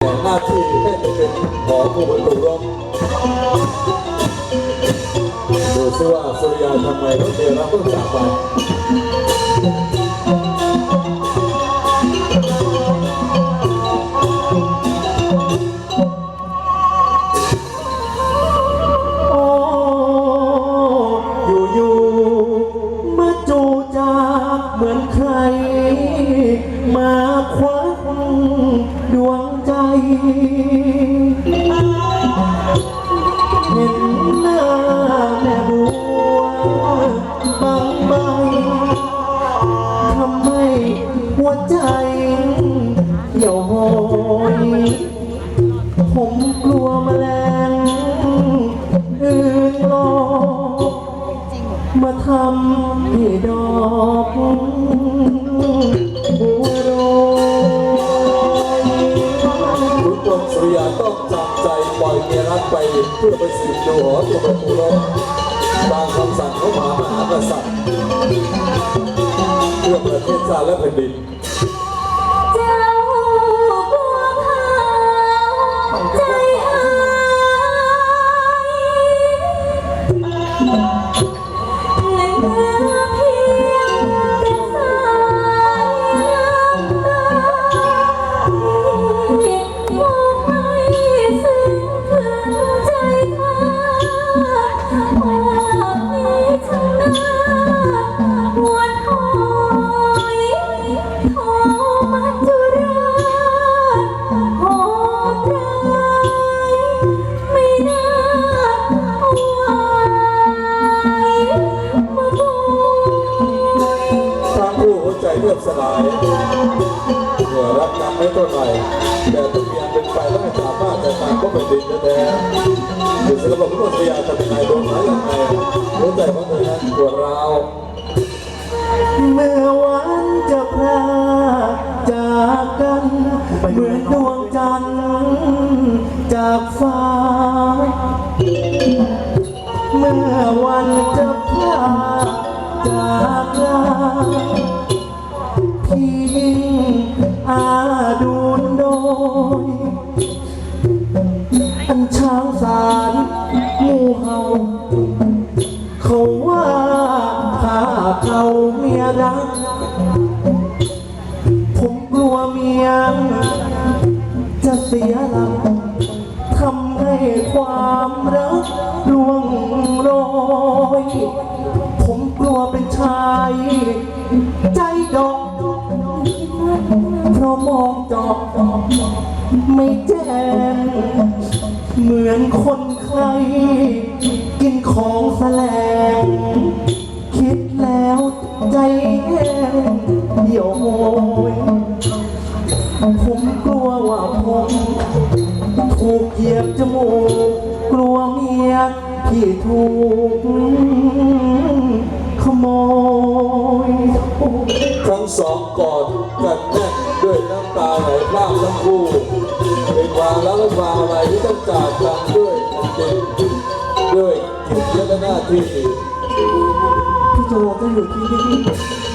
แต่หน้าที่ได้ไปเป็นหอผู้บรรลุร้องดูซิว่าสุริยาทำไมต้องเดียวรับต้องจากไป เห็นหน้าแม่บัวบางใบทำให้หัวใจเหี่ยวโหยผมกลัวแมลงอื่นหลอมาทำให้ดอ ไปเพื่อไปสืบดูหอตัวประตูร้องตามคำสั่งของมหามหากษัตริย์เพื่อประเทศชาติและแผ่นดิน บสลายเหนื่อรักกันไม่เท่าไหร่แต่ต้องมีอันเป็นไปและไม่สามารถจะตามก็เป็นดินแท้ๆหรือศิลปะพุทธศาสนาจะเป็นไงโดนไหมยังไงหัวใจของเธอนั้นปวดร้าวเมื่อวันจะพราจากกันเหมือนดวงจันทร์จากฟ้า เมื่อวันจะพราจากลา ยิ่งอาดูนโดย อันช้างสารมูเห่าเขาว่าถ้าเขาเมียรัก ผมกลัวเมีย จะเสียหลักทำให้ความรักล่วงโรยผมกลัวเป็นชาย ไม่แจ้งเหมือนคนใคร กินของแสลง คิดแล้วใจแห้งเหี่ยวโหยผมกลัวว่าผมถูกเหยียบจมูก กลัวเมียที่ถูกขโมย ทั้งสองกอดกันแน่ ลากทั้งคู่เป็นวางแล้วก็วางอะไรที่ต้องจากกันด้วยจริงด้วยกิจและหน้าที่พี่โจก็อยู่ที่นี่